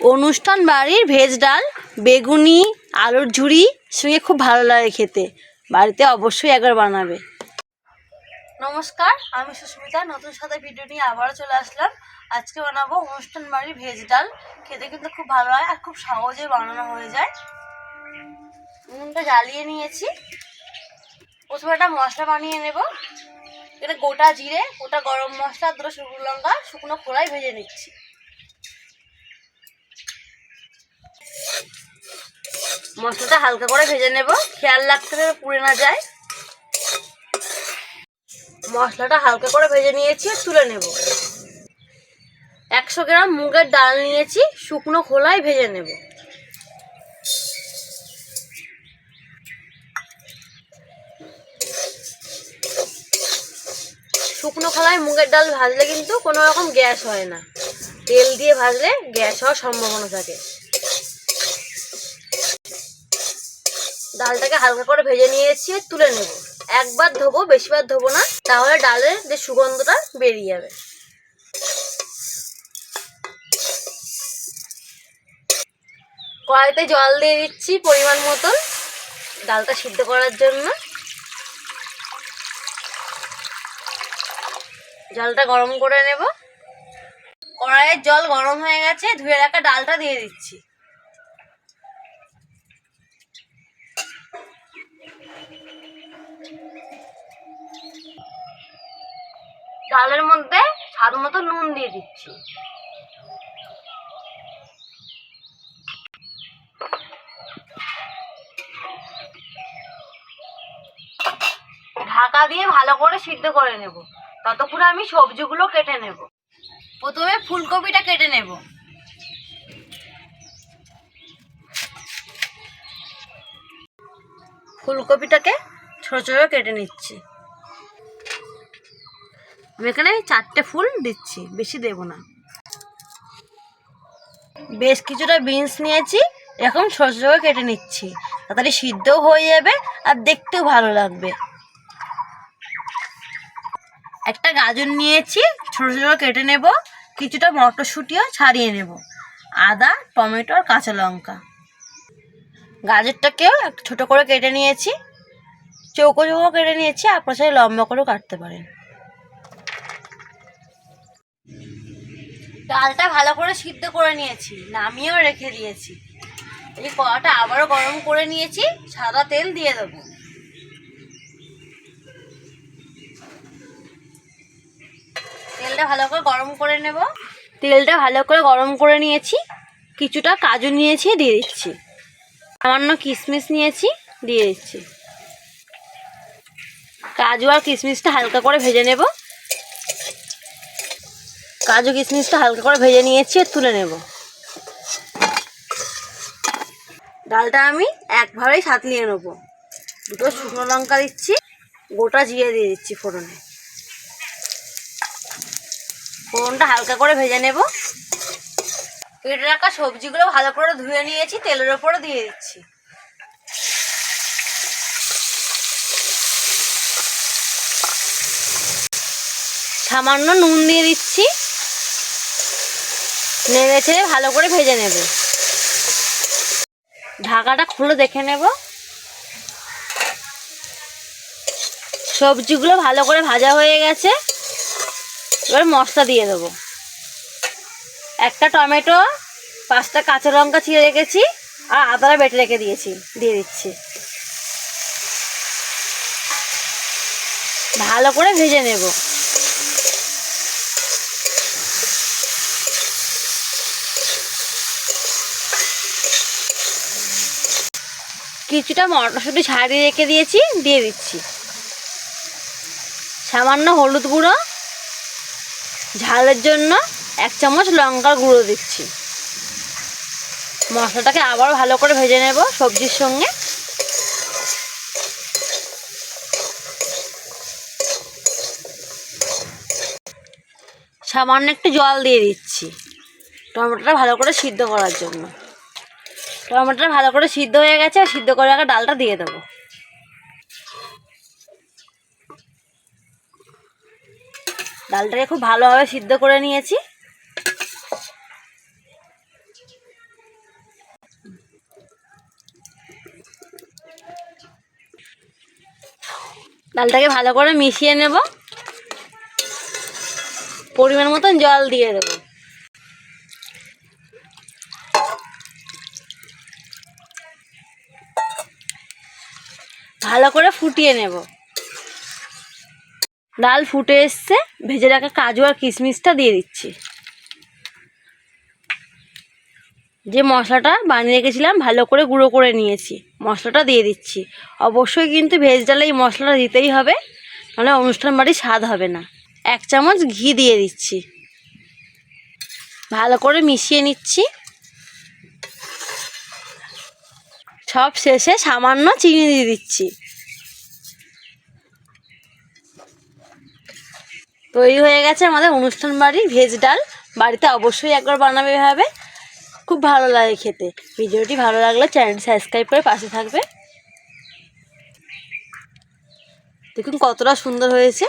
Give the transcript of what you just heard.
অনুষ্ঠান বাড়ির ভেজ ডাল, বেগুনি, আলুর ঝুড়ি সঙ্গে খুব ভালো লাগে খেতে। বাড়িতে অবশ্যই একবার বানাবে। নমস্কার, আমি সুস্মিতা, নতুন সাথে ভিডিও নিয়ে আবারও চলে আসলাম। আজকে বানাবো অনুষ্ঠান বাড়ির ভেজ ডাল। খেতে কিন্তু খুব ভালো হয় আর খুব সহজে বানানো হয়ে যায়। উনুনটা জ্বালিয়ে নিয়েছি। প্রথমে একটা মশলা বানিয়ে নেব। এটা গোটা জিরে, গোটা গরম মশলা, দুটো শুকনো লঙ্কা, শুকনো খোলাই ভেজে নিচ্ছি। মশলাটা হালকা করে ভেজে নেব। খেয়াল রাখতে হবে পুড়ে না যায়। মশলাটা হালকা করে ভেজে নিয়েছি, তুলে নেব। একশো গ্রাম মুগের ডাল নিয়েছি, শুকনো খোলায় ভেজে নেব। শুকনো খোলায় মুগের ডাল ভাজলে কিন্তু কোনো রকম গ্যাস হয় না। তেল দিয়ে ভাজলে গ্যাস হওয়ার সম্ভাবনা থাকে। ডালটাকে হালকা করে ভেজে নিয়েছি, তুলে নেব। একবার ধোবো, বেশিবার ধোবো না, তাহলে ডালের যে সুগন্ধটা বেরিয়ে যাবে। কড়াইতে জল দিয়ে দিচ্ছি পরিমাণ মতন ডালটা সিদ্ধ করার জন্য। জলটা গরম করে নেব। কড়াইয়ের জল গরম হয়ে গেছে, ধুয়ে রাখা ডালটা দিয়ে দিচ্ছি। ডালের মধ্যে স্বাদ মতো নুন দিয়ে দিচ্ছি। ঢাকা দিয়ে ভালো করে সিদ্ধ করে নেব। ততক্ষণ আমি সবজিগুলো কেটে নেব। প্রথমে ফুলকপিটা কেটে নেব। ফুলকপিটাকে ছোট ছোট কেটে নিচ্ছি। আমি এখানে চারটে ফুল দিচ্ছি, বেশি দেব না। বেশ কিছুটা বিনস নিয়েছি এরকম ছোট কেটে নিচ্ছি। তাড়াতাড়ি সিদ্ধও হয়ে যাবে আর দেখতেও ভালো লাগবে। একটা গাজর নিয়েছি ছোটো ছোটো কেটে নেব, কিছুটা মটরশুঁটিও ছাড়িয়ে নেব। আদা, টমেটো আর কাঁচা লঙ্কা। গাজরটাকেও একটু ছোটো করে কেটে নিয়েছি। চৌকো চৌকো কেটে নিয়েছি, আপনার সাথে লম্বা করেও কাটতে পারেন। ডালটা ভালো করে সিদ্ধ করে নিয়েছি, নামিয়েও রেখে দিয়েছি। এই কড়াটা আবারও গরম করে নিয়েছি, সাদা তেল দিয়ে দেবো। তেলটা ভালো করে গরম করে নেব। তেলটা ভালো করে গরম করে নিয়েছি, কিছুটা কাজু নিয়েছি, দিয়ে দিচ্ছি। সামান্য কিশমিশ নিয়েছি, দিয়ে দিচ্ছি। কাজু আর কিশমিশটা হালকা করে ভেজে নেব। কাজু কিশমিশটা হালকা করে ভেজে নিয়েছি তুলে নেব। ডালটা আমি একভাবেই সাতলিয়ে নেব। দুটো শুকনো লঙ্কা দিচ্ছি, গোটা জিরে দিয়ে দিচ্ছি ফোড়নে। ফোড়নটা হালকা করে ভেজে নেব। কেটে রাখা সবজিগুলো ভালো করে ধুয়ে নিয়েছি, তেলের ওপরে দিয়ে দিচ্ছি। সামান্য নুন দিয়ে দিচ্ছি। নেড়ে ছেড়ে ভালো করে ভেজে নেব। ঢাকাটা খুলে দেখে নেব। সবজিগুলো ভালো করে ভাজা হয়ে গেছে। এবার মশলা দিয়ে দেবো। একটা টমেটো, পাঁচটা কাঁচা লঙ্কা ছিঁড়ে রেখেছি, আর আদাটা বেটে রেখে দিয়েছি, দিয়ে দিচ্ছি। ভালো করে ভেজে নেব। কিছুটা মটরশুঁটি ছাড়িয়ে রেখে দিয়েছি, দিয়ে দিচ্ছি। সামান্য হলুদ গুঁড়ো, ঝালের জন্য এক চামচ লঙ্কার গুঁড়ো দিচ্ছি। মশলাটাকে আবার ভালো করে ভেজে নেব সবজির সঙ্গে। সামান্য একটু জল দিয়ে দিচ্ছি, টমেটোটা ভালো করে সিদ্ধ করার জন্য। টমেটোটা ভালো করে সিদ্ধ হয়ে গেছে সিদ্ধ করে আগে ডালটা দিয়ে দেবো। ডালটাকে খুব ভালোভাবে সিদ্ধ করে নিয়েছি। ডালটাকে ভালো করে মিশিয়ে নেব। পরিমাণ মতন জল দিয়ে দেবো। ভালো করে ফুটিয়ে নেব। ডাল ফুটে এসছে, ভেজে রাখা কাজু আর কিশমিশটা দিয়ে দিচ্ছি। যে মশলাটা বানিয়ে রেখেছিলাম, ভালো করে গুঁড়ো করে নিয়েছি, মশলাটা দিয়ে দিচ্ছি। অবশ্যই কিন্তু ভেজ ডালে এই মশলাটা দিতেই হবে, নাহলে অনুষ্ঠান বাড়ি স্বাদ হবে না। এক চামচ ঘি দিয়ে দিচ্ছি। ভালো করে মিশিয়ে নিচ্ছি। সব শেষে সামান্য চিনি দিয়ে দিচ্ছি। তৈরি হয়ে গেছে আমাদের অনুষ্ঠান বাড়ির ভেজ ডাল। বাড়িতে অবশ্যই একবার বানাবে এভাবে খুব ভালো লাগে খেতে। ভিডিওটি ভালো লাগলে চ্যানেল সাবস্ক্রাইব করে পাশে থাকবে। দেখুন কতটা সুন্দর হয়েছে।